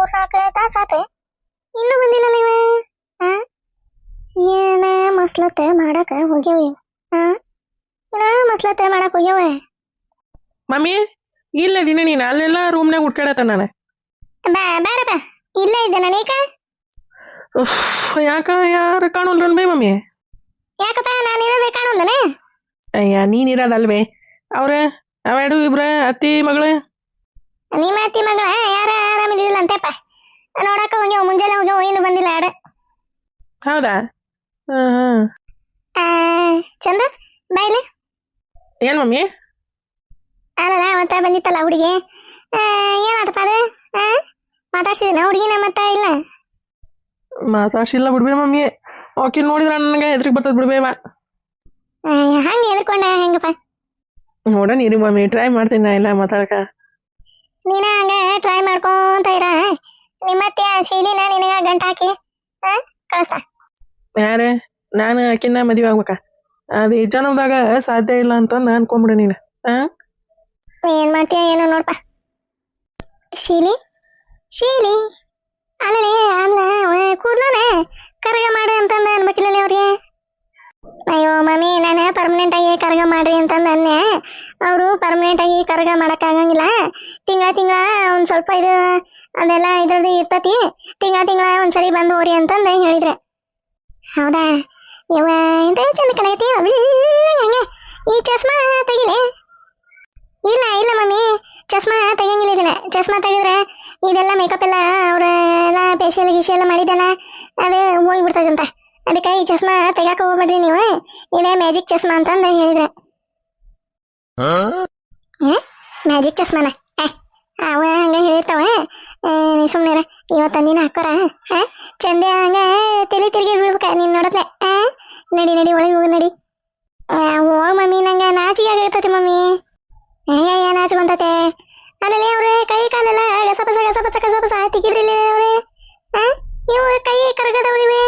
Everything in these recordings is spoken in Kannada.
ಮೂರ್ ನಾಲ್ಕು ತಾಸು ಆತ. ಇನ್ನೂ ಬಂದಿಲ್ಲಲ್ಲ ಇವ? ಏನ ಮಸ್ಲತ್ತೆ ಮಾಡಕ ಹೋಗ್ಯಾವ ಇವ? ಏನ ಮಸ್ಲತ್ತೆ ಮಾಡಕ್ ಹೋಗ್ಯಾವ? ಮಮ್ಮಿ ಇಲ್ಲ ದಿನ ನೀನು ಅಲ್ಲೆಲ್ಲ ರೂಮ್ನಾಗ ಹುಡ್ಕಾಡತ್ತ ನಾನು? ಬಾ ಬೇಡ ಬಾ. ಇಲ್ಲ ಇದ್ದೆ ನಾನೀಗ ಯಾಕ? ಯಾರು ಕಾಣೋಲ್ರನ್ ಬೈ ಮಮ್ಮಿ? ಯಾಕಪ್ಪ ನಾನು ಇರೋದೇ ಕಾಣೋಲ್ಲನೆ? ಅಯ್ಯ ನೀನ್ ಅವ್ರೆ ಅವ್ರ ಅವೆರಡು ಇಬ್ರ ಅತ್ತಿ ಮಗಳು? ನಿಮ್ಮ ಅತ್ತಿ ಮಗಳ ಯಾರ ಆರಾಮಿದ್ದಿಲ್ಲ ಅಂತೆಪ್ಪ ನೋಡಕ ಹೋಗಿ ಮುಂಜಾನೆ ಹೋಗ್ಯಾವ ಏನು ಬಂದಿಲ್ಲ ಆಡ. ಹೌದಾ? ಚಂದ ಬಾಯ್ಲೆ ಏನ್ ಮಮ್ಮಿ? ಅಲ್ಲಲ್ಲ ಮತ್ತೆ ಬಂದಿತ್ತಲ್ಲ ಹುಡುಗಿ. ಏನಾತಪ್ಪ ಅದು? ಆ? ಮಾತಾಡ್ಸಿದಿನ ಹುಡುಗಿನ ಮತ್ತ ಇಲ್ಲ? ಮಾತಾಡ್ಸಿಲ್ಲ ಬಿಡ್ಬೇ ಮಮ್ಮಿ. ಓಕೆ ನೋಡಿದ್ರ ನನಗೆ ಎದ್ರಿಗೆ ಬರ್ತದ ಬಿಡ್ಬೇವ ಹಂಗೆ ಎದ್ಕೊಂಡ ಹೆಂಗಪ್ಪ? ನೋಡ ನೀರಿ ಮಮ್ಮಿ ಟ್ರೈ ಮಾಡ್ತೀನಿ ನಾ ಇಲ್ಲ ಮಾತಾಡಕ. ನೀನ ಹಂಗ ಟ್ರೈ ಮಾಡ್ಕೊಂತ ಇರ. ನಿಮ್ಮತ್ತೆ ಶೀಲಿನ ನಿನಗ ಗಂಟ ಹಾಕಿ. ಆ, ಕಳ್ಸ. ಯಾರೇ? ನಾನು ಆಕಿನ ಮದುವೆ ಆಗ್ಬೇಕ? ಅದು ಜನದಾಗ ಸಾಧ್ಯ ಇಲ್ಲ ಅಂತ ನಾನು ಅನ್ಕೊಂಬಿಡು ನೀನು. ಹಾ? ಏನ್ ಮಾಡ್ತೀಯ ಏನೋ ನೋಡ್ಪ. ಶೀಲಿ? ಶೀಲಿ? ಅಲ್ಲೇ ಅಲ್ಲ ಕೂದ್ಲನ ಕರಗ ಮಾಡು ಅಂತಂದ ಅನ್ಬೇಕಿಲ್ಲ ಅವ್ರಿಗೆ. ಕರಗ ಮಾಡ್ರಿ ಅಂತ ಅಂದೆ ಅವರು ಪರ್ಮನೆಂಟ್ ಆಗಿ ಕರ್ಗ ಮಾಡಕ್ ಆಗಂಗಿಲ್ಲ. ತಿಂಗಳ ತಿಂಗಳ ಒಂದ್ ಸ್ವಲ್ಪ ಇದು, ಅದೆಲ್ಲ ಇದ್ರದ್ದು ಇರ್ತತಿ. ತಿಂಗಳ ತಿಂಗಳ ಒಂದ್ಸರಿ ಬಂದು ಹೋರಿ ಅಂತಂದು ಹೇಳಿದ್ರೆ. ಹೌದಾ? ಇವ ಎಂತ ಚಂದ ಕಣಗತಿ ಹಂಗೆ. ಈ ಚಸ್ಮಾ ತೆಗಿಲೆ? ಇಲ್ಲ ಇಲ್ಲ ಮಮ್ಮಿ. ಚಸ್ಮಾ ತೆಗಿಯಂಗಿಲ್ಲ ಇದನ್ನ. ಚಸ್ಮಾ ತೆಗೆದ್ರೆ ಇದೆಲ್ಲ ಮೇಕಪ್ ಎಲ್ಲ ಅವ್ರ ಎಲ್ಲ ಫೇಶಿಯಲ್ ಗೀಶಿಯಲ್ ಮಾಡಿದ್ದಲ್ಲ, ಅದೇ ಹೋಗ್ಬಿಡ್ತದಂತ ಅದಕ್ಕೆ ಈ ಚಸ್ಮಾ ತೆಗ್ಯಾಕ ಹೋಗ್ಬೇಡ್ರಿ ನೀವು ಇದೇ ಮ್ಯಾಜಿಕ್ ಚಸ್ಮಾ ಅಂತಂದ ಹೇಳಿದ್ರೆ. ಮ್ಯಾಜಿಕ್ ಚಸ್ಮಾನ? ಅವ ಹಂಗ ಹೇಳಿರ್ತಾವ ಸುಮ್ಮನೆ ನೀ ಸುಮ್ಮನೆ ಇವತ್ತೊಂದಿನ ಹಾಕೋರ ಚಂದ ಹಂಗ ತಲೆ ತಿರುಗಿ ಬೀಳ್ಬೇಕ ನೀನ್ ನೋಡತ್ಲೆ ನಡಿ ನಡಿ ಒಳಗೆ ಹೋಗಿ ನಡಿ. ಹೋಗ್ ಮಮ್ಮಿ ನಂಗೆ ನಾಚಿಗೆ ಆಗಿರ್ತತಿ ಮಮ್ಮಿ. ಅಯ್ಯ ನಾಚ್ಕೊಂತತೆ ಅಲ್ಲಲ್ಲಿ ಅವ್ರೆ ಕೈ ಕಾಲೆಲ್ಲ ಗಸಪಸ ಗಸಪಸ ಗಸಪಸ ತಿಕ್ಕಿದ್ರಿಲ್ಲ ಅವ್ರೆ ಆ ನೀವು ಕೈ ಕರಗದವಳಿವೆ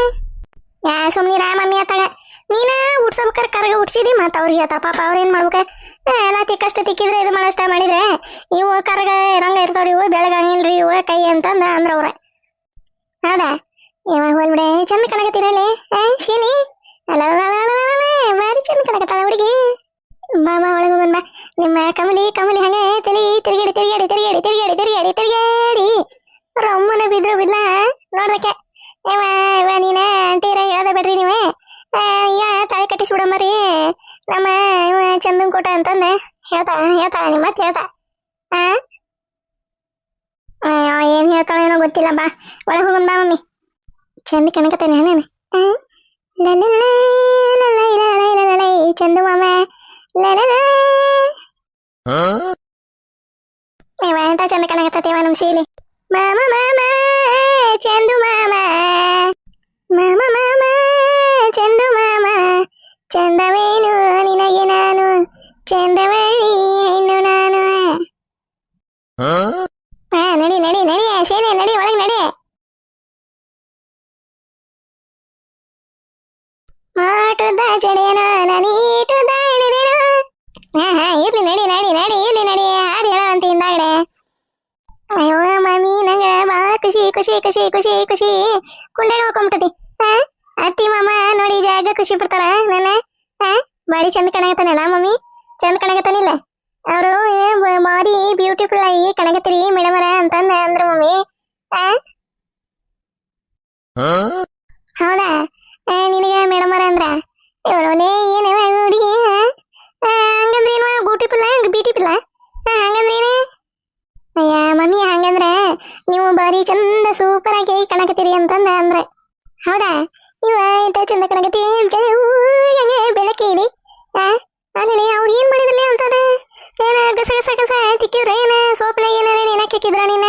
ಯಾ ಸುಮ್ನಿರ ಮಮ್ಮಿ ಅತ್ತಾಗ ನೀನ ಉಡ್ಸಬೇಕಾರ ಕರಗ ಉಡ್ಸಿದಿ ಮತ್ತ ಅವ್ರಿಗೆ ಹೇಳ್ತಾರ ಪಾಪ ಅವ್ರ ಏನ್ ಮಾಡ್ಬೇಕ ಏ, ಎಲ್ಲ ತಿಕ್ಕಷ್ಟು ತಿಕ್ಕಿದ್ರೆ ಇದು ಮಾಡಷ್ಟ ಮಾಡಿದ್ರೆ ಇವು ಕರಗ ಇರಂಗ ಇರ್ತಾವ್ರಿ ಇವು ಬೆಳಗಂಗಿಲ್ರಿ ಇವು ಕೈ ಅಂತಂದ ಅಂದ್ರ ಅವ್ರ ಹೌದಾ ಇವಾಗ ಹೋಲ್ಬಿಡೆ ಚಂದ ಕಣಕತ್ತೀರಲ್ಲಿ ಆ ಶೀಲಿ ಅಲ್ಲ ಭಾರಿ ಚಂದ ಕಣಕತ್ತಾಳ ಹುಡುಗಿ ಬಾ ಬಾ ಒಳಗೆ ಹೋಗೋಣ ಬಾ ನಿಮ್ಮ ಕಮಲಿ ಕಮಲಿ ಹಂಗೆ ತಲಿ ತಿರುಗಾಡಿ ತಿರುಗಾಡಿ ತಿರುಗಾಡಿ ತಿರುಗಾಡಿ ತಿರುಗಾಡಿ ತಿರುಗಾಡಿ ರೊಮ್ಮನ ಬಿದ್ರು ಬಿಡ್ಲ ನೋಡ್ದಕ್ಕೆ ಇವ ಇವ ನೀನ ಅಂಟೀರ ಹೇಳ್ದ ಬಿಡ್ರಿ ನೀವೇ ಈಗ ತಾಳಿ ಕಟ್ಟಿಸ್ಬಿಡಮ್ಮರಿ ನಮ್ಮ ಇವ ಚಂದನ್ ಕೋಟ ಅಂತಂದೆ ಹೇಳ್ತಾ ಹೇಳ್ತಾ ನಿಮ್ಮ ಮತ್ತೆ ಹೇಳ್ತಾ ಆ ಏನು ಏನ್ ಹೇಳ್ತಾಳೇನೋ ಗೊತ್ತಿಲ್ಲ ಬಾ ಒಳಗೆ ಹೋಗೋಣ ಬಾ ಮಮ್ಮಿ ಚಂದ ಕಣಕತ್ತೇನೆ ನಾನು ಚಂದ ಮಾಮ ಇವ ಎಂತ ಚಂದ ಕಣಕತ್ತೇವ ನಮ್ಮ ನಮ್ ಸೀಲಿ ಮಾಮ ಮಾಮ ಚಂದು ಮಾಮ ಮಾಮ ಮಾಮ ಚಂದು ಮಾಮ ಚಂದವೇನು ನಿನಗೆ ನಾನು ಚಂದವಳ್ಳಿ ಹೆಣ್ಣು ನಾನು ಹಾ ನಡಿ ನಡಿ ನಡಿ ಸೀಲಿ ನಡಿ ಒಳಗೆ ಖುಷಿ ಖುಷಿ ಖುಷಿ ಖುಷಿ. ಕುಂಡೆ ಹೋಗ್ಕೊಂಬಿಟ್ಟತಿ ಹಾ ಅತ್ತಿ ಮಾಮ ನೋಡಿ ಜಾಗ ಖುಷಿ ಪಡ್ತಾರ ನನ್ನ? ಹಾ ಬಾಡಿ ಚಂದ ಕಣಗತ್ತಾನಲ್ಲ ಮಮ್ಮಿ? ಚಂದ ಕಣಗತ್ತಾನಿಲ್ಲ? ಅವರು ಬಾಡಿ ಬ್ಯೂಟಿಫುಲ್ ಆಗಿ ಕಣಗತ್ತೀರಿ ಮೇಡಮರ ಅಂತಂದ ಅಂದ್ರ ಮಮ್ಮಿ. ಹೌದಾ? ನಿನಗ ಮೇಡಮರ ಅಂದ್ರ? ಇವಳೇ ಏನವ ಹುಡುಗಿ ಹಂಗಂದ್ರೆ ಏನು ಬ್ಯೂಟಿಫುಲ್ ಬ್ಯೂಟಿಫುಲ್ ಹಂಗಂದ್ರೆ ಏನು ಅಯ್ಯ ಮಮ್ಮಿ ಹಂಗಂದ್ರೆ ನೀವು ಬಾರಿ ಚಂದ ಸೂಪರ್ ಆಗಿ ಕಣಕತ್ತೀರಿ ಅಂತಂದ ಅಂದ್ರೆ. ಹೌದಾ? ಇವ ಇಂತ ಚಂದ ಕಣಕತಿ ಬೆಳಕಿ ಇಡಿ ಆ ಆಮೇಲೆ ಅವ್ರು ಏನ್ ಮಾಡಿದ್ರಲ್ಲ ಅಂತದ ಏನ ಗಸ ಗಸ ಗಸ ತಿಕ್ಕಿದ್ರ ಏನ? ಸೋಪ್ನಾಗ ಏನಾರ ನೆನಕ್ ಹಾಕಿದ್ರ ನೀನ?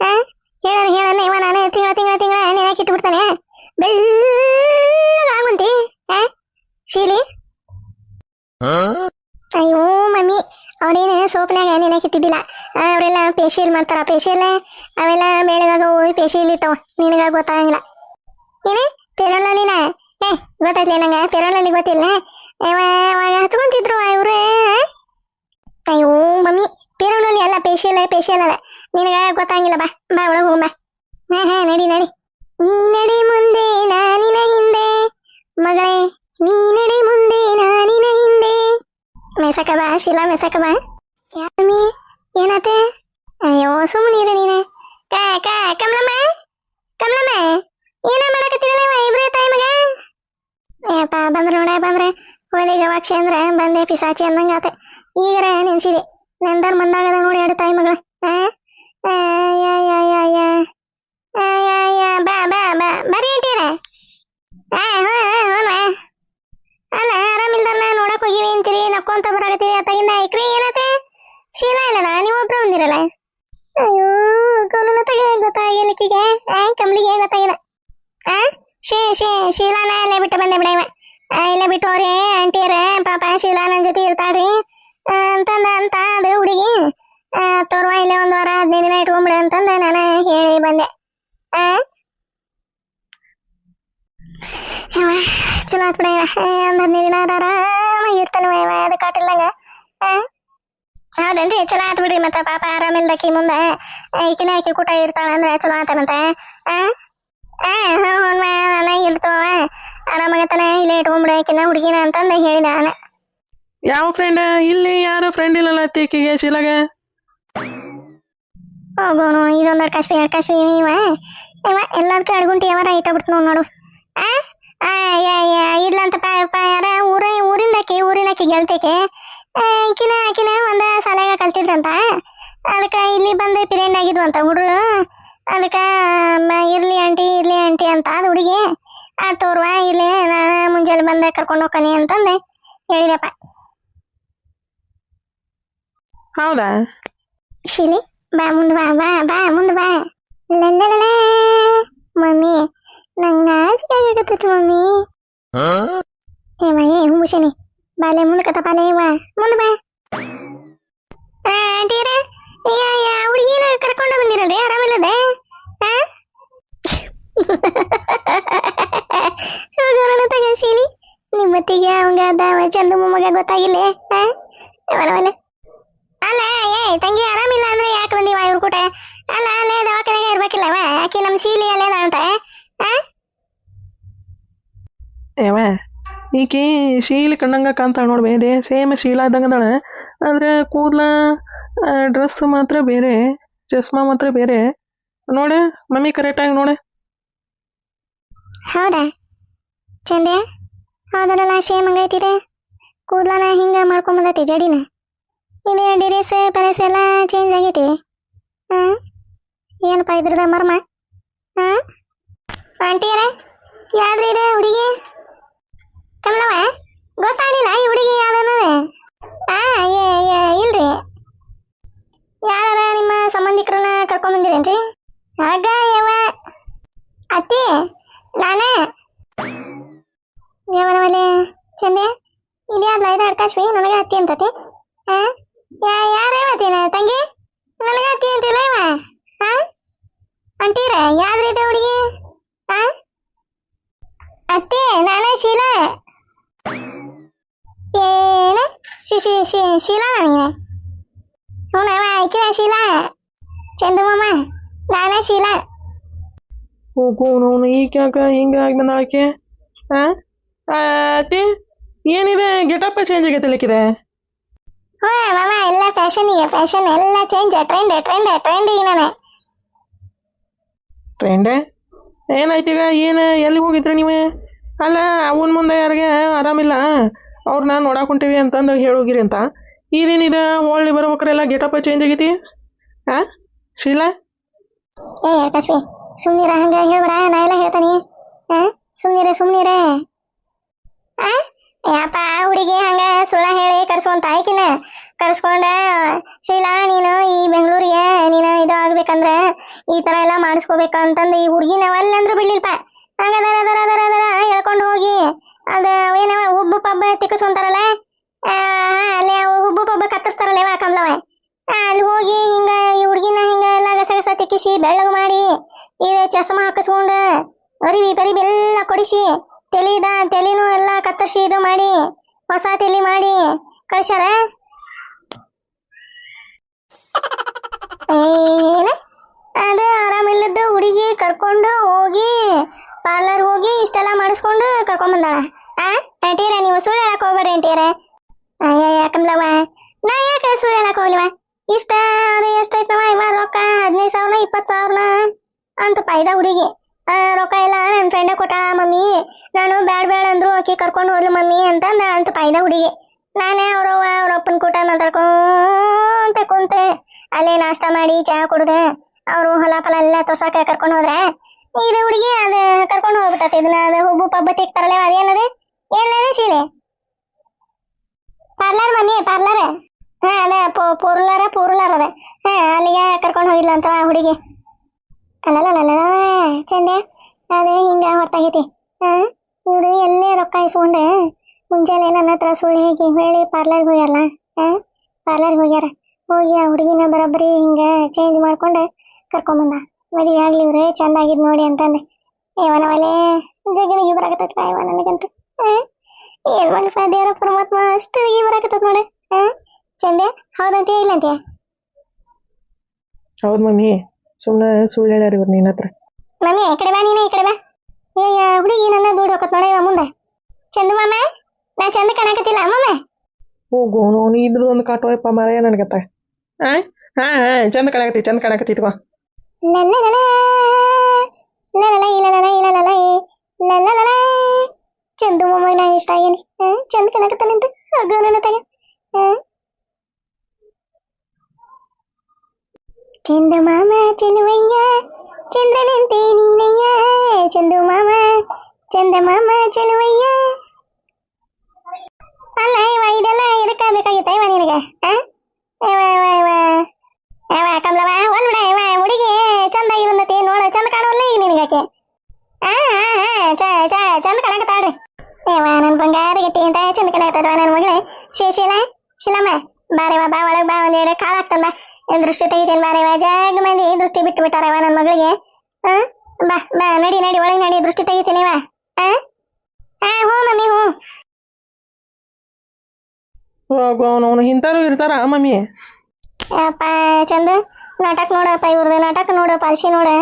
ಆ ಹೇಳಣ ಹೇಳಣ ಇವ ನಾನು ತಿಂಗಳ ತಿಂಗಳ ತಿಂಗಳ ನೆನಕ್ ಇಟ್ಬಿಡ್ತಾನೆ. ಬೆಳ್ಳಗಾಗುಂತಿ ಆ ಶೀಲಿ. ಅಯ್ಯೋ ಮಮ್ಮಿ ಅವ್ರೇನು ಸೋಪ್ನಾಗ ನೆನಕ್ ಇಟ್ಟಿದ್ದಿಲ್ಲ. ಅವರೆಲ್ಲ ಫೇಶಿಯಲ್ ಮಾಡ್ತಾರ ಫೇಶಿಯಲ್ ಅವೆಲ್ಲ ಬೆಳಗಾಗ ಹೋಗಿ ಫೇಶಿಯಲ್ ಇರ್ತಾವ ನಿನಗ ಗೊತ್ತಾಗಂಗಿಲ್ಲ ಏನೇ ಪೆರೋಲಲ್ಲಿನ ಏ ಗೊತ್ತಾಯ್ತಲ್ಲ ನಂಗೆ ಪೆರೋಲಲ್ಲಿ ಗೊತ್ತಿಲ್ಲ ಇವ ಅವಾಗ ಹಚ್ಕೊಂತಿದ್ರು ಇವ್ರು ಅಯ್ಯೋ ಮಮ್ಮಿ ಪೆರೋಲಲ್ಲಿ ಅಲ್ಲ ಫೇಶಿಯಲ್ ಫೇಶಿಯಲ್ ಅದ ನಿನಗ ಗೊತ್ತಾಗಿಲ್ಲ ಬಾ ಬಾ ಒಳಗೆ ಹೋಗ್ ಬಾ ಹಾ ಹಾ ನಡಿ ನಡಿ ನೀ ನಡಿ ಮುಂದೆ ನಾನಿನ ಹಿಂದೆ ಮಗಳೇ ನೀ ನಡಿ ಮುಂದೆ ನಾನಿನ ಹಿಂದೆ ಮೆಸಕ ಬಾ ಶಿಲಾ ಮೆಸಕ ಬಾ ಯಾಮಿ ಏನಾತೆ ಅಯ್ಯೋ ಸುಮ್ಮನಿರು ನೀನೆ. ಕಾ ಕಾ, ಕಮಲಮ್ಮ? ಕಮಲಮ್ಮ, ಏನ ಮಾಡಕತ್ತಿರಲ್ಲ ಇಬ್ರೇ ತಾಯಿ ಮಗ ಏಪ್ಪ ಬಂದ್ರೆ ನೋಡ, ಬಂದ್ರೆ ಒಳ್ಳೆ ಗವಾಕ್ಷಿ ಅಂದ್ರೆ ಬಂದೆ ಪಿಸಾಚಿ ಅಂದಂಗಾತೆ ಈಗರ ನೆನ್ಸಿದೆ. ನೆಂದರ್ ಮಂದಾಗದ ನೋಡಿ ಎರಡು ತಾಯಿ ಮಗಳ ಆ ಆ, ಯಾ ಯಾ ಯಾ ಯಾ ಆ, ಯಾ ಯಾ ಬಾ ಬಾ ಬಾ ಬರೀ ಇಟ್ಟೀರ ಆ ಹ್ಞೂ ಹ್ಞೂ ಅಲ್ಲ ಆರಾಮಿಲ್ದಾರನ ನೋಡಕ್ ಹೋಗಿವಿ ಅಂತೀರಿ ನಕ್ಕೊಂತ ಬರಾಕತ್ತೀರಿ ಅತ್ತಾಗಿಂದ ಐಕ್ರಿ ಏನತ್ತೆ ಶೀಲಾ ಇಲ್ಲದ ನೀವು ಒಬ್ರು ಬಂದಿರಲ್ಲ ಅಯ್ಯೋ ಕೋಲನ ತಗ ಗೊತ್ತಾಗಿಲ್ಲಕ್ಕಿಗೆ ಆ ಕಮ್ಲಿಗೆ ಗೊತ್ತಾಗಿಲ್ಲ ಆ ಶೇ ಶೇ ಶೀಲಾನ ಇಲ್ಲೇ ಬಿಟ್ಟು ಬಂದೆ ಬಿಡ ಇವ ಆ, ಇಲ್ಲೇ ಬಿಟ್ಟು ಅವ್ರಿ ಆಂಟಿಯರ ಪಾಪ ಶೀಲಾ ನನ್ನ ಜೊತೆ ಇರ್ತಾಳ್ರಿ ಆ, ಅಂತಂದ ಅಂತ ಅದು ಹುಡುಗಿ ಆ, ತೋರ್ವ ಇಲ್ಲೇ ಒಂದ್ ವಾರ ಹದಿನೈದು ದಿನ ಇಟ್ಕೊಂಬಿಡ ಅಂತಂದ ನಾನು ಹೇಳಿ ಬಂದೆ ಆ ಯವ್ವ, ಚಲೋ ಆತ್ ಬಿಡ ಇವ ಒಂದ್ ಹದಿನೈದು ದಿನ ಆರ ಆರಾಮಾಗಿರ್ತಾನೆ ಇವ ಅದು ಕಾಟಿಲ್ಲಂಗ ಆ ಹೌದೇನ್ರಿ ಚಲೋ ಆತ್ ಬಿಡ್ರಿ ಮತ್ತೆ ಪಾಪ ಆರಾಮಿಲ್ದಕ್ಕಿ ಮುಂದೆ ಈಕಿನ ಆಕಿ ಕೂಟ ಇರ್ತಾಳ ಅಂದ್ರೆ ಚಲೋ ಆತ ಮತ್ತೆ ಆ ಆ ಹ್ಞೂ ನಾನು ಇರ್ತವ ಆರಾಮಾಗತ್ತಾನೆ ಇಲ್ಲೇ ಇಟ್ಕೊಂಬಿಡ ಆಕಿನ ಹುಡುಗಿನ ಅಂತಂದ ಹೇಳಿದ ನಾನು ಯಾವ ಫ್ರೆಂಡ್ ಇಲ್ಲಿ ಯಾರು ಫ್ರೆಂಡ್ ಇಲ್ಲಲ್ಲ ಅತ್ತಿಕಿಗೆ ಶೀಲಾಗ? ಹೋಗೋನು ಇದೊಂದು ಅಡ್ಕಾಸ್ಬಿ ಅಡ್ಕಾಸ್ಬಿ ಇವ ಇವ ಎಲ್ಲದಕ್ಕೂ ಅಡ್ಗುಂಟಿ ಯಾವಾರ ಇಟ್ಟಬಿಡ್ತು ನೋಡು ಯಾ ಯಾ ಇರ್ಲಂತ ಪ ಯಾರ, ಊರ ಊರಿಂದಕಿ ಊರಿನಕಿ ಗೆಳ್ತಿಕೆ? ಆಕಿನ ಆಕಿನ ಒಂದ ಶಾಲ್ಯಾಗ ಕಲ್ತಿದ್ರಂತ? ಅದಕ್ಕೆ ಇಲ್ಲಿ ಬಂದು ಪಿರಿಯಂಡ್ ಆಗಿದ್ವು ಅಂತ ಹುಡುಗರು ಅದಕ್ಕೆ ಇರ್ಲಿ ಆಂಟಿ ಇರ್ಲಿ ಆಂಟಿ ಅಂತ ಅದು ಹುಡುಗಿ. ಆ ತೋರ್ವ, ಇಲ್ಲಿ ನಾನು ಮುಂಜಾನೆ ಬಂದೆ ಕರ್ಕೊಂಡು ಹೋಗ್ಕನಿ ಅಂತಂದೆ. ಹೇಳಿದಪ್ಪ. ಹೌದಾ? ಶಿಲಿ ಬಾ ಮುಂದ್ ಬಾ ಬಾ ಬಾ ಮುಂದ್ ಬಾ. ಲಲ್ಲಲಲ ಮಮ್ಮಿ ನಂಗೆ ನಾಚಿಕೆ ಆಗಕತ್ತೈತಿ ಮಮ್ಮಿ. ಏ ಮೈ ಹುಂಬುಶನಿ ಬಾಲೆ ಮುಂದಕತ್ತ ಬಾಲೆ ಬಾ ಮುಂದ್ ಬಾ. ಆ, ಆಂಟಿಯರ ಯಾ ಯಾ ಹುಡುಗಿನ ಕರ್ಕೊಂಡು ಬಂದಿರಲ್ರಿ ಆರಾಮಿಲ್ಲದೆ? ಆ? ಹೋಗೋಣ ತಗ ಶೀಲಿ. ನಿಮ್ಮತ್ತಿಗೆ ಅವಂಗ ಅದ ಚಂದ ಮೊಮ್ಮಗ ಗೊತ್ತಾಗಿಲ್ಲ ಆ? ಅವನವಲ್ಲ ಅಲ್ಲ ಏ ತಂಗಿ ಆರಾಮಿಲ್ಲ ಅಂದ್ರೆ ಯಾಕೆ ಬಂದಿವ ಇವ್ರ ಕೂಟ? ಅಲ್ಲ ಅಲ್ಲೇ ದವಾಖಾನೆಗೆ ಇರ್ಬೇಕಿಲ್ಲವ? ಆಕಿ ನಮ್ಮ ಶೀಲಿ ಅಲ್ಲೇ ಅಂತ ಏವ ಈಕಿ ಶೀಲಿ ಕಣ್ಣಂಗ ಕಾಣ್ತಾಳ ನೋಡ್ಬೇ ಇದೆ ಸೇಮ್ ಶೀಲ ಇದ್ದಂಗ ಅದಾಳ. ಆದ್ರೆ ಕೂದ್ಲ ಡ್ರೆಸ್ ಮಾತ್ರ ಬೇರೆ ಚಸ್ಮಾ ಮಾತ್ರ ಬೇರೆ. ನೋಡ ಮಮ್ಮಿ ಕರೆಕ್ಟಾಗಿ ನೋಡ. ಹೌದಾ? ಚಂದ್ಯ ಹೌದಲ್ಲ ಸೇಮ್ ಹಂಗೈತಿದೆ. ಕೂದ್ಲನ ಹಿಂಗ ಮಾಡ್ಕೊಂಬಂದೈತಿ ಜಡಿನ. ಇದು ಡಿರೇಸ್ ಪರೇಸ್ ಎಲ್ಲ ಚೇಂಜ್ ಆಗೈತಿ ಹಾ ಏನಪ್ಪ ಇದ್ರದ ಮರ್ಮ ಹಾ ಆಂಟಿಯರ ಯಾವ್ದ್ರಿ ಇದೆ ಹುಡುಗಿ ಕಮಲವ ಗೊತ್ತಾಗಿಲ್ಲ ಈ ಹುಡುಗಿ ಯಾವ್ದನ್ನೋರೆ ಆ ಏ ಏ ಇಲ್ರಿ ಯಾರ ನಿಮ್ಮ ಸಂಬಂಧಿಕರನ್ನ ಕರ್ಕೊಂಡ್ ಬಂದಿರೇನ್ರಿ ಆಗ ಯವ್ವ ಅತ್ತಿ ನಾನೇ ಯಾವನವಲೆ ಚಂದೆ ಇದ್ಯಾವ್ದು ಐದು ಅಡ್ಕಾಶ್ವಿ ನನಗೆ ಅತ್ತಿ ಅಂತತಿ ಹಾ ಯಾ ಯಾರೇವತ್ತೀನ ತಂಗಿ ನನಗೆ ಅತ್ತಿ ಅಂತಿಲ್ಲ ಇವ ಹಾ ಅಂತೀರ ಯಾವ್ದ್ರಿ ಇದೆ ಹುಡುಗಿ ಹಾ ಅತ್ತಿ ನಾನೇ ಶೀಲಾ ಏನ ಶಿ ಶಿ ಶಿ ಶೀಲಾ ನೀನೆ ಹ್ಞೂ ಆಯ್ಕೆ ಶೀಲಾ ಚಂದಮಮ್ಮ ನಾನೇ ಶೀಲಾ ಹೋಗು ನೋನು ಈಗ ಯಾಕ ಹಿಂಗ ಆಗಿ ಬಂದಾಳಕ್ಕೆ ಹಾ ಅತ್ತಿ ಏನಿದೆ ಗೆಟಪ್ ಚೇಂಜ್ ಆಗೈತೆ ಲೆಕ್ಕಿದೆ ಹ್ಞೂ ಮಾಮ ಎಲ್ಲ ಫ್ಯಾಷನ್ ಈಗ ಫ್ಯಾಷನ್ ಎಲ್ಲ ಚೇಂಜ್ ಟ್ರೆಂಡ್ ಟ್ರೆಂಡ್ ಟ್ರೆಂಡ್ ಈಗ ನಾನು ಟ್ರೆಂಡೆ ಏನಾಯ್ತು ಈಗ ಏನು ಎಲ್ಲಿ ಹೋಗಿದ್ರಿ ನೀವು ಅಲ್ಲ ಅವನ ಮುಂದೆ ಯಾರಿಗೆ ಆರಾಮಿಲ್ಲ ಅವ್ರನ್ನ ನೋಡಾಕ್ ಹೊಂಟೀವಿ ಅಂತಂದು ಹೇಳೋಗಿರಿ ಅಂತ. ಇದೇನಿದೆ ಒಳ್ಳೆ ಬರ್ಬೇಕ್ರೆಲ್ಲ ಗೆಟಪ್ ಚೇಂಜ್ ಆಗೈತಿ? ಹಾಂ ಶೀಲಾ? ಏ ಕಸ್ಬಿ ಸುಮ್ಮನಿರ ಹಂಗ ಹೇಳ್ಬೇಡ, ನಾ ಎಲ್ಲ ಹೇಳ್ತಾನೆ. ಹಾ ಸುಮ್ಮನಿರ ಸುಮ್ಮನಿರ ಆ? ಯಪ್ಪ ಹುಡುಗಿ ಹಂಗ ಸುಳ್ಳ ಹೇಳಿ ಕರ್ಸುವಂತ ಆಯ್ಕಿನ? ಕರ್ಸ್ಕೊಂಡ, ಶೀಲಾ, ನೀನು ಈ ಬೆಂಗಳೂರಿಗೆ ನೀನು ಇದು ಆಗ್ಬೇಕಂದ್ರ ಈ ತರ ಎಲ್ಲ ಮಾಡಿಸ್ಕೋಬೇಕಂತಂದು ಈ ಹುಡುಗಿ ನಾವಲ್ಲಂದ್ರೂ ಬಿಡ್ಲಿಲ್ಪ. ಹಂಗ ದರ ದರ ದರ ದರ ಹೇಳ್ಕೊಂಡು ಹೋಗಿ. ಅದ ಏನವ ಹುಬ್ಬು ಪಬ್ಬ ತಿಕ್ಕಿಸ್ಕೊಂತಾರಲ್ಲ? ಅಲ್ಲಿ ಹುಬ್ಬು ಪಬ್ಬ ಕತ್ತರಿಸ್ತಾರಲ್ಲ ಯಾವ ಕಮಲವ? ಅಲ್ಲಿ ಹೋಗಿ ಹಿಂಗ ಈ ಹುಡುಗಿನ ಹಿಂಗ ಎಲ್ಲ ಗಸ ಗಸ ತಿಕ್ಕಿಸಿ ಬೆಳ್ಳಗು ಮಾಡಿ ಈ ಚಸ್ಮಾ ಹಾಕಿಸ್ಕೊಂಡು ಅರಿವಿ ಪರಿವಿ ಎಲ್ಲ ಕೊಡಿಸಿ ತೆಲಿದ, ತೆಲಿನೂ ಎಲ್ಲ ಕತ್ತರಿಸಿ ಇದು ಮಾಡಿ, ಹೊಸ ತೆಲಿ ಮಾಡಿ ಕಳಿಸ್ಯಾರ? ಏನ? ಅದೇ ಆರಾಮಿಲ್ಲದ್ದು ಹುಡುಗಿ ಕರ್ಕೊಂಡು ಹೋಗಿ ಪಾರ್ಲರ್ ಹೋಗಿ ಇಷ್ಟೆಲ್ಲ ಮಾಡಿಸ್ಕೊಂಡು ಕರ್ಕೊಂಡ್ ಆಂಟಿಯರ ನೀವು ಸುಳ್ಳು ಹೇಳಕ್ ಹೋಗ್ಬೇಡ್ರಿ ಆಂಟಿಯರ ಅಯ್ಯ ಕಮಲವ್ವ. ನಾ ಯಾಕೆ ಸುಳ್ಳು ಹೇಳಕ್ ಹೋಗ್ಲಿವ? ಇಷ್ಟ ಅದು ಎಷ್ಟೈತವ ಇವ ರೊಕ್ಕ ಹದಿನೈದು ಸಾವಿರ ಇಪ್ಪತ್ತು ಸಾವಿರ ಅಂತ ಪಾಯ್ದ ಹುಡುಗಿ. ರೊಕ್ಕ ಇಲ್ಲ ನನ್ನ ಫ್ರೆಂಡ ಕೊಟ್ಟ ಮಮ್ಮಿ. ನಾನು ಬ್ಯಾಡ್ ಬ್ಯಾಡ್ ಅಂದ್ರು ಆಕಿ ಕರ್ಕೊಂಡು ಹೋದ್ಲು ಮಮ್ಮಿ ಅಂತಂದ ಅಂತ ಪಾಯ್ದ ಹುಡುಗಿ. ನಾನೇ ಅವ್ರವ್ವ, ಅವ್ರ ಅಪ್ಪನ ಕೂಟ ಮಾತಾಡ್ಕೊಂತ ಕುಂತೆ. ಅಲ್ಲೇ ನಾಷ್ಟ ಮಾಡಿ ಚಹಾ ಕುಡ್ದೆ. ಅವರು ಹೊಲ ಫಲ ಎಲ್ಲ ತೋರ್ಸಾಕ ಕರ್ಕೊಂಡು ಹೋದ್ರೆ, ಇದು ಹುಡುಗಿ ಅದ ಕರ್ಕೊಂಡು ಹೋಗ್ಬಿಟ್ಟತಿ. ಇದನ್ನ ಅದ ಹುಬ್ಬು ಪಬ್ಬ ತೆಗ್ತಾರಲ್ಲ, ಅದೇನದೆ? ಏನ್ಲೇ ಸೀಲೆ ಪಾರ್ಲರ್ ಮಮ್ಮಿ ಪಾರ್ಲರ್. ಹಾ, ಅದ ಪೂರ್ಲರ, ಪೂರ್ಲರ್ ಅದ. ಹಾ, ಅಲ್ಲಿಗೆ ಕರ್ಕೊಂಡು ಹೋಗಿಲ್ಲ ಅಂತ ಹುಡುಗಿ. ಅಲ್ಲಲ್ಲ ಚಂದ ಅದೇ ಹಿಂಗ ಹೊತ್ತಾಗೈತಿ ಹಾ, ಇವ್ರು ಎಲ್ಲೇ ರೊಕ್ಕ ಇಸ್ಕೊಂಡೆ ಮುಂಜಾನೆ ನನ್ನ ಹತ್ರ ಸುಳ್ಳು ಹೇಗೆ ಹೇಳಿ ಪಾರ್ಲರ್ಗೆ ಹೋಗ್ಯಾರಲ್ಲ, ಹಾ, ಪಾರ್ಲರ್ಗೆ ಹೋಗ್ಯಾರ. ಹೋಗಿ ಆ ಹುಡುಗಿನ ಬರೋಬ್ಬರಿ ಹಿಂಗ ಚೇಂಜ್ ಮಾಡ್ಕೊಂಡು ಕರ್ಕೊಂಬಂದ ಮದುವೆ ಆಗ್ಲಿ ಇವ್ರೆ ಚಂದ ಆಗಿದ್ ನೋಡಿ ಅಂತಂದೆ. ಇವನವಲೇ ಜಗನಿಗೆ ಬರಾಕತ್ತೈತ್ರ ಇವ ನನಗಂತ? ಏನ್ ಮಾಡಪ್ಪ ದೇವರ ಪರಮಾತ್ಮ ಅಷ್ಟು ಈ ನೋಡಿ ಹಾ ಚಂದೆ ಹೌದಂತೆ ಇಲ್ಲಂತೆ ಹೌದು ಮಮ್ಮಿ ಸುಮ್ಮನೆ ಸುಳ್ಳು ಹೇಳ್ಯಾರ ಇವ್ರು ನಿನ್ನ ಹತ್ರ. ಮಮ್ಮಿ ಈ ಕಡೆ ಬಾ ನೀನೇ ಈ ಕಡೆ ಬಾ. ಏ ಹುಡುಗಿ ನನ್ನ ದೂರ ಹೋಗತ್ ನೋಡ ಇವ ಮುಂದೆ. ಚಂದು ಮಾಮ ನಾ ಚಂದ ಕಾಣಕತ್ತಿಲ್ಲ ಮಾಮ. ಹೋಗು ಅವನು ಇದ್ರ ಒಂದು ಕಾಟೋಯಪ್ಪ ಮಾರಾಯ ನನಗತ್ತ. ಹಾ? ಹಾ ಹಾ ಚಂದ ಕಾಣಕತ್ತಿ ಚಂದ ಕಾಣಕತ್ತಿ ಇಟ್ಕೋ. ಲಲ್ಲ ಲಲ್ಲ ಲಲ್ಲ ಲಲ್ಲ ಲಲ್ಲಲಲ. ಚಂದು ಮೊಮ್ಮಗ ನಾ ಇಷ್ಟ ಆಗೇನಿ. ಹಾ, ಚಂದ ಕಾಣಕತ್ತಾನಂತ ಹೋಗು ನನ್ನ ತಗ. ಹಾ. ಚಂದ ಮಾಮ ಚೆಲುವಯ್ಯ ಚಂದ್ರನಂತೆ ನೀನಯ್ಯ ಚಂದು ಮಾಮ ಚಂದ ಮಾಮ ಚೆಲುವಯ್ಯ. ಅಲ್ಲ ಇವ ಇದೆಲ್ಲ ಇದಕ್ಕ ಬೇಕಾಗಿತ್ತ ಇವ ನಿನಗೆ? ಆ? ಇವ ಇವ ಇವ. ಇವ ಕಮಲವ ಒಂದ್ ಬಿಡ ಇವ ಹುಡುಗಿ ಚಂದಾಗಿ ಬಂದತಿ ನೋಡ ಚಂದ ಕಾಣುವಲ್ಲ ಈಗ ನಿನಗಾಕೆ ಆ ಆ, ಆ, ಚ ಚ ಚಂದ ಕಾಣಕತ್ತಾಳ್ರಿ. ಇವ ನನ್ ಬಂಗಾರ ಗಟ್ಟಿ ಅಂತ ಚಂದ ಕಾಣಕತ್ತಾಳ ನನ್ನ ಮಗಳೇ. ಶಿಲ ಶಿಲಮ್ಮ ಬಾರೇವ ಬಾ ಒಳಗ್ ಬಾ ಒಂದೆರಡು ಕಾಳು ಹಾಕ್ತಾನ ಬಾ. ಏನ್ ದೃಷ್ಟಿ ತೆಗಿತೇನೆ ಬಾರೇವ ಜಾಗ ಮಂದಿ ದೃಷ್ಟಿ ಬಿಟ್ಟು ಬಿಟ್ಟಾರವ ನನ್ನ ಮಗಳಿಗೆ. ಆ ಬಾ ಬಾ ನಡಿ ನಡಿ ಒಳಗ್ ನಡಿ ದೃಷ್ಟಿ ತೆಗಿತೀನಿ ಇವ ಆ? ಆ ಹ್ಞೂ ಮಮ್ಮಿ ಹ್ಞೂ ಅವನು ಇಂಥವ್ರು ಇರ್ತಾರ ಮಮ್ಮಿ? ಅಪ್ಪ ಚಂದ ನಾಟಕ ನೋಡಪ್ಪ ಇವ್ರದ್ದು ನಾಟಕ ನೋಡು ಪಾಲ್ಸಿ ನೋಡು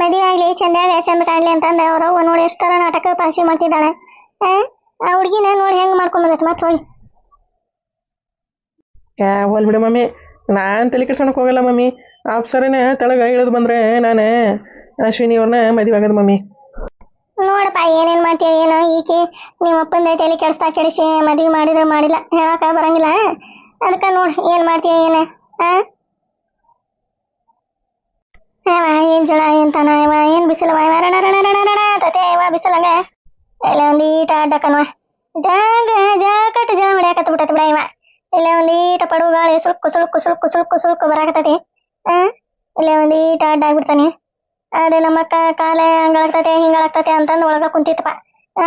ಮದುವೆ ಆಗ್ಲಿ ಚಂದಾಗ ಚಂದ ಕಾಣ್ಲಿ ಅಂತಂದ ಅವ್ರವ್ವ ನೋಡಿ ಎಷ್ಟರ ನಾಟಕ ಪಾಲ್ಸಿ ಮಾಡ್ತಿದ್ದಾಳೆ. ಆ ಹುಡ್ಗಿನ ನೋಡಿ ಹೆಂಗ್ ಮಾಡ್ಕೊಂಬಂದೈತೆ ಮತ್ತೆ ಹೋಗಿ ಯಾ ಹೋಲ್ ಬಿಡು ಮಮ್ಮಿ. ನಾನು ತಲೆ ಕೆಡ್ಸೋಣಕ್ಕೆ ಹೋಗಲ್ಲ ಮಮ್ಮಿ. ಅಪ್ಸರನೇ ತಳಗ ಇಳಿದು ಬಂದ್ರೆ ನಾನು ಅಶ್ವಿನಿ ಅವ್ರನ್ನ ಮದುವೆ ಆಗದ ಮಮ್ಮಿ. ನೋಡಪ್ಪ ಏನೇನ್ ಮಾಡ್ತೀಯ ಏನೋ ಈಕೆ ನಿಮ್ಮ ಅಪ್ಪಂದ ತಲೆ ಕೆಡಿಸ್ತಾ ಕೆಡಿಸಿ ಮದುವೆ ಮಾಡಿದ್ರೆ ಮಾಡಿಲ್ಲ ಹೇಳಕ ಬರಂಗಿಲ್ಲ. ಅದಕ್ಕೆ ನೋಡಿ ಏನ್ ಮಾಡ್ತೀಯ ಏನ ಆ? ಜಡ ಏನ್ ಇವ ಏನ್ ಬಿಸಿಲು ಬಿಸಿಲಂಗ. ಇಲ್ಲ ಈಟ ಅಡ್ಡಕನ್ವ ಜಾಗ ಜಾಕಟ್ ಜಳ ಹೊಡ್ಯಾಕತ್ತ ಬಿಟ್ಟತ್ ಬಿಡ ಇವ. ಇಲ್ಲ ಒಂದು ಈಟ ಪಡುವ ಗಾಳಿ ಸುಳ್ಕು ಸುಳ್ಕು ಸುಳ್ಕು ಸುಳ್ಕು ಸುಳ್ಕು ಬರಾಕತ್ತತಿ. ಆ? ಇಲ್ಲ ಈಟ ಅಡ್ಡ ಆಗ್ಬಿಡ್ತಾನೆ. ಅದೇ ನಮ್ಮ ಅಕ್ಕ ಕಾಲ ಹಂಗಾಗ್ತತೆ, ಹಿಂಗಾಗ್ತತೆ ಅಂತಂದು ಒಳಗ ಕುಂತಿತ್ತಪ್ಪ. ಆ?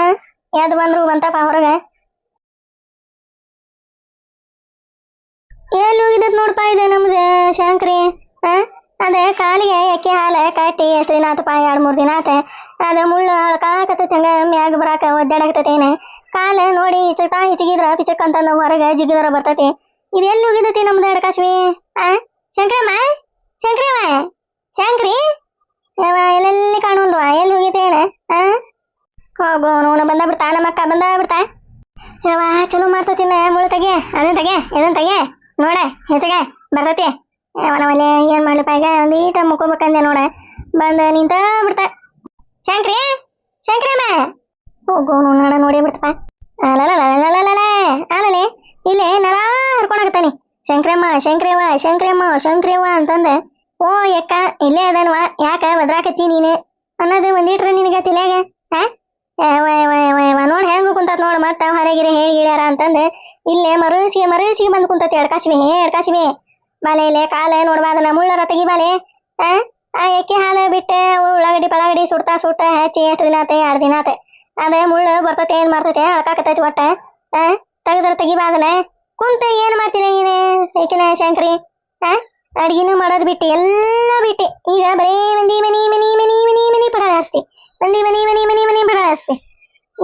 ಯಾವ್ದು ಬಂದ್ರು ಬಂತಪ್ಪ ಹೊರಗೆ. ಎಲ್ಲಿ ಹೋಗಿದ್ದತ್ ನೋಡಪ್ಪ ಇದು ನಮ್ದು, ಶಾಂಕ್ರಿ? ಆ? ಅದೇ ಕಾಲಿಗೆ ಎಕ್ಕಿ ಹಾಲ ಕಟ್ಟಿ ಎಷ್ಟು ದಿನ ಆತಪ್ಪ ಎರಡು ಮೂರು ದಿನ ಆತ. ಅದ ಮುಳ್ಳು ಹಳ್ಕಾಕತ್ತೈತೆ ಹಂಗ ಮ್ಯಾಗ ಬರಾಕ ಒದ್ದಾಡಕತ್ತೈತೇನೆ ಕಾಲ ನೋಡಿ ಇಚಕ ಹಿಚಗಿದ್ರ ಪಿಚಕ್ ಅಂತಂದ ಹೊರಗೆ ಜಿಗಿದ್ರ ಬರ್ತೈತಿ. ಇದು ಎಲ್ಲಿ ಹೋಗಿದ್ದತಿ ನಮ್ದು ಎಡಕಾಶ್ವಿ ಆ? ಶಂಕ್ರಮ್ಮ? ಶಂಕ್ರಮ್ಮ? ಶಂಕ್ರಿ? ಎಲ್ಲೆಲ್ಲಿ ಕಾಣುವಲ್ವ? ಎಲ್ಲಿ ಹೋಗಿದ್ದೇನೆ ಆ? ಹೋಗು ಬಂದ ಬಿಡ್ತಾ, ನಮ್ಮ ಅಕ್ಕ ಬಂದ ಬಿಡ್ತಾ. ಯಾವ ಚಲೋ ಮಾಡ್ತತಿನ ಮುಳ್ಳು ತೆಗೆ, ಅದನ್ನ ತೆಗೆ, ಇದನ್ನ ತೆಗೆ. ನೋಡ, ಹೆಚ್ಚಗೆ, ಬರ್ತತಿ. ಅವನವಲ್ಲೇ ಏನ್ ಮಾಡ್ಲಪ್ಪ ಈಗ? ಒಂದು ಈಟ ಮುಕ್ಕೋಬೇಕಂದೆ ನೋಡ. ಬಂದ ನಿಂತ ಬಿಡ್ತ. ಶಂಕ್ರಿ ಶಂಕ್ರಮ್ಮ ಅವನು ನೋಡ ನೋಡೇ ಬಿಡ್ತಪ್ಪ. ಅಲಲಲಲಲಲಲ ಆಮೇಲೆ ಇಲ್ಲೇ ನರ ಹರ್ಕೊಳಕತ್ತಾನಿ ಶಂಕ್ರಮ್ಮ ಶಂಕ್ರವ್ವ ಶಂಕ್ರಮ್ಮ ಶಂಕ್ರವ್ವ ಅಂತಂದ. ಓ ಯಕ್ಕ ಇಲ್ಲೇ ಅದನ್ವ. ಯಾಕ ಬದ್ರಾಕತ್ತಿ ನೀನು? ಅನ್ನೋದು ಒಂದಿಟ್ರೆ ನಿನಗೆ ತಿಳಿಯಾಗ ಹಾ ನೋಡ್ ಹೆಂಗ ಕುಂತತ್ ನೋಡ್ ಮತ್ತ ಹೊರಗಿರ ಹೇಳಿ ಹೇಳ್ಯಾರ ಅಂತಂದು. ಇಲ್ಲೇ ಮರುಸಿಗೆ ಮರುಸಿಗೆ ಬಂದು ಕುಂತತಿ ಎಡ್ಕಾಸಿವಿ ಎಡ್ಕಾಸಿವಿ ಬಾಲೆ ಕಾಲ ಕಾಲ ನೋಡ್ಬಾದನ ಮುಳ್ಳರ ತೆಗಿಬಾಲೆ ಆ? ಎಕ್ಕೆ ಹಾಲು ಬಿಟ್ಟೆ, ಉಳ್ಳಾಗಡ್ಡಿ, ಪಳಾಗಡ್ಡಿ ಸುಡ್ತಾ ಸುಟ್ಟ ಹಚ್ಚಿ ಎಷ್ಟು ದಿನ ಆತೆ? ಎರಡು ದಿನ ಆತೆ. ಅದೇ ಮುಳ್ಳು ಬರ್ತೈತೆ, ಏನ್ ಮಾಡ್ತೈತೆ? ಅಳ್ಕಾಕತೈತಿ ಒಟ್ಟ. ಆ? ತೆಗದ್ರ ತೆಗಿಬಾದನ ಕುಂತ ಏನ್ ಮಾಡ್ತೀನಿ ನೀನು ಏಕಿನ ಶಂಕ್ರಿ? ಆ? ಅಡ್ಗಿನೂ ಮಾಡೋದು ಬಿಟ್ಟು, ಎಲ್ಲ ಬಿಟ್ಟು. ಈಗ ಬರೇ ಮಂದಿ ಮನಿ ಮನಿ ಮನಿ ಮನಿ ಮನಿ ಪಡ ಹಚ್ತಿ ಮಂದಿ ಮನಿ ಮನಿ ಮನಿ ಮನಿ ಪಡ ಹಚ್ತಿ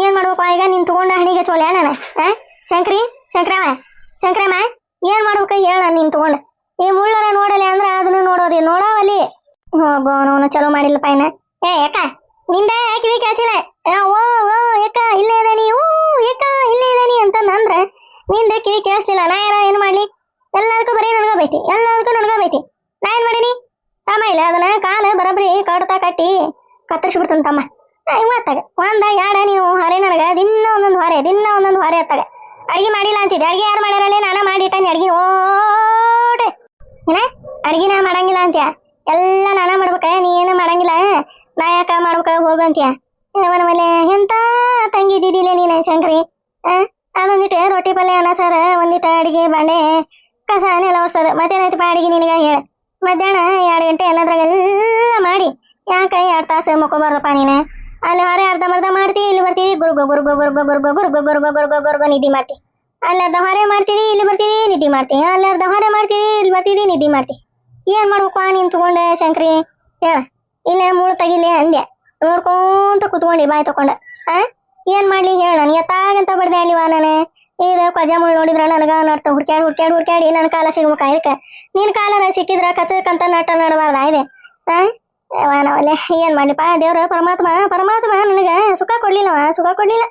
ಏನ್ ಮಾಡ್ಬೇಕು ಈಗ ನಿನ್ ತಗೊಂಡ ಹಣಿಗೆ ಚೋಳ್ಯ ನಾನು? ಆ? ಶಂಕ್ರಿ, ಶಂಕ್ರಮ್ಮ ಶಂಕ್ರಮ್ಮ, ಏನ್ ಮಾಡ್ಬೇಕು ಹೇಳ ನೀನ್ ತಗೊಂಡ. ಈ ಮುಳ್ಳರ ನೋಡಲಿ ಅಂದ್ರ ಅದನ್ನ ನೋಡೋದಿ. ನೋಡಾವಲಿ? ಹೋಗೋನು ಚಲೋ ಮಾಡಿಲ್ಲ ಪೈನ ಏ ಯಾಕ ನಿಂದ ಕಿವಿ ಕೇಳಿಸಿಲ್ಲ? ಓ ಓ ಯಾಕ ಇಲ್ಲೇ ಇದಾನಿ ಓ ಯಾಕ ಇಲ್ಲೇ ಇದಾನಿ ಅಂತ ನಿಂದ ಕಿವಿ ಕೇಳಿಸ್ಲಿಲ್ಲ. ನಾ ಯಾರ, ಏನ್ ಮಾಡ್ಲಿ? ಎಲ್ಲದಕ್ಕೂ ಬರೀ ನನಗ ಬೈತಿ ಎಲ್ಲದಕ್ಕೂ ನನಗ ಬೈತಿ ನಾ ಏನ್ ಮಾಡೀನಿ? ತಮ್ಮ ಇಲ್ಲ ಅದನ್ನ ಕಾಲ ಬರಬ್ರಿ ಕಡ್ತಾ ಕಟ್ಟಿ ಕತ್ತರಿಸಿ ತಮ್ಮ. ತಮ್ಮ ಮಾತಾಗ ಒಂದ ಯಾಡ ನೀವು ಹೊರೆ ನನಗ ದಿನ ಒಂದೊಂದು ಹೊರೆ, ದಿನ ಒಂದೊಂದು ಹೊರೆ ಅತ್ತಾಗ. ಅಡಿಗೆ ಮಾಡಿಲ್ಲ ಅಂತಿದ್ದೆ. ಅಡಿಗೆ ಯಾರು ಮಾಡ್ಯಾರಲ್ಲೇ? ನಾನ ಮಾಡಿಟ್ಟಾನೆ ಅಡಿಗೆ. ಓಟೆ ಏನ ಅಡಿಗೆ ನಾ ಮಾಡಂಗಿಲ್ಲ ಅಂತ್ಯ ಎಲ್ಲ ನಾನ ಮಾಡ್ಬೇಕ ನೀ ಏನು ಮಾಡಂಗಿಲ್ಲ ನಾ ಯಾಕ ಮಾಡ್ಬೇಕ ಹೋಗು ಅಂತ್ಯ ಮೇಲೆ ಎಂತ ತಂಗಿ ಇದ್ದಿದ್ದಿಲ್ಲ ನೀನು ಶಂಕರಿ ಆ ಅದೊಂದಿಟ್ಟು ರೊಟ್ಟಿ ಪಲ್ಯ ಅನ್ನ ಸರ ಒಂದಿಟ್ಟು ಅಡಿಗೆ ಬಾಂಡೆ ಕಸ ನೆಲ ಒರ್ಸೋದು ಮತ್ತೇನೈತಪ್ಪ ಅಡಿಗೆ ನಿನಗ ಹೇಳ ಮಧ್ಯಾಹ್ನ ಎರಡು ಗಂಟೆ ಅನ್ನೋದ್ರಾಗೆಲ್ಲ ಮಾಡಿ ಯಾಕ ಎರಡು ತಾಸು ಮುಕ್ಕೋಬಾರ್ದಪ್ಪ ನೀನು ಅಲ್ಲಿ ಹೊರೆ ಅರ್ಧ ಮರ್ಧ ಮಾಡ್ತಿ ಇಲ್ಲಿ ಬರ್ತೀವಿ ಗುರುಗೋ ಗುರುಗೋ ಗುರುಗೋ ಗುರುಗೋ ಗುರುಗೋ ಗುರುಗೋ ಗುರುಗೋ ಗುರುಗೋ ನಿದ್ದೆ ಮಾಡ್ತಿ ಅಲ್ಲಿ ಅರ್ಧ ಹೊರೆ ಮಾಡ್ತೀವಿ ಇಲ್ಲಿ ಬರ್ತೀವಿ ನಿಧಿ ಮಾಡ್ತೀವಿ ಅಲ್ಲಾರ್ದ ಹೊರೆ ಮಾಡ್ತೀವಿ ಇಲ್ಲಿ ಬರ್ತೀವಿ ನಿಧಿ ಮಾಡ್ತಿ ಏನ್ ಮಾಡ್ಬೇಕು ನೀನ್ ತಗೊಂಡೆ, ಶಂಕ್ರಿ? ಹೇಳ ಇಲ್ಲ ಮೂಳು ತಗಿಲಿ ಅಂದೆ ನೋಡ್ಕೊಂತ ಕುತ್ಕೊಂಡಿ, ಬಾಯ್ ತಕೊಂಡ. ಆ? ಏನ್ ಮಾಡ್ಲಿ, ಹೇಳ ನಾನು. ಎತ್ತಾಗಂತ ಬಡ್ದೆ ಅಲ್ಲಿವಾ ನಾನು. ಇದು ಮುಳ್ಳು ನೋಡಿದ್ರ ನನಗ ನಟ್ಟ ಹುಡ್ಕ್ಯಾಡ್ ಹುಡ್ಕ್ಯಾಡ್, ಹುಡ್ಕ್ಯಾಡಿ ನನ್ನ ಕಾಲ ಸಿಗ್ಬೇಕ ಇದಕ್ಕೆ? ನಿನ್ ಕಾಲ ಸಿಕ್ಕಿದ್ರ ಕಚ್ಚಕಂತ ನಟ ನಡಬಾರ್ದ ಇದೆ? ಆ? ನಾವಲ್ಲೇ. ಏನ್ ಮಾಡ್ಲಿಪ್ಪ ದೇವ್ರ, ಪರಮಾತ್ಮ ಪರಮಾತ್ಮ ನನಗ ಸುಖ ಕೊಡ್ಲಿಲ್ಲವ? ಸುಖ ಕೊಡ್ಲಿಲ್ಲ.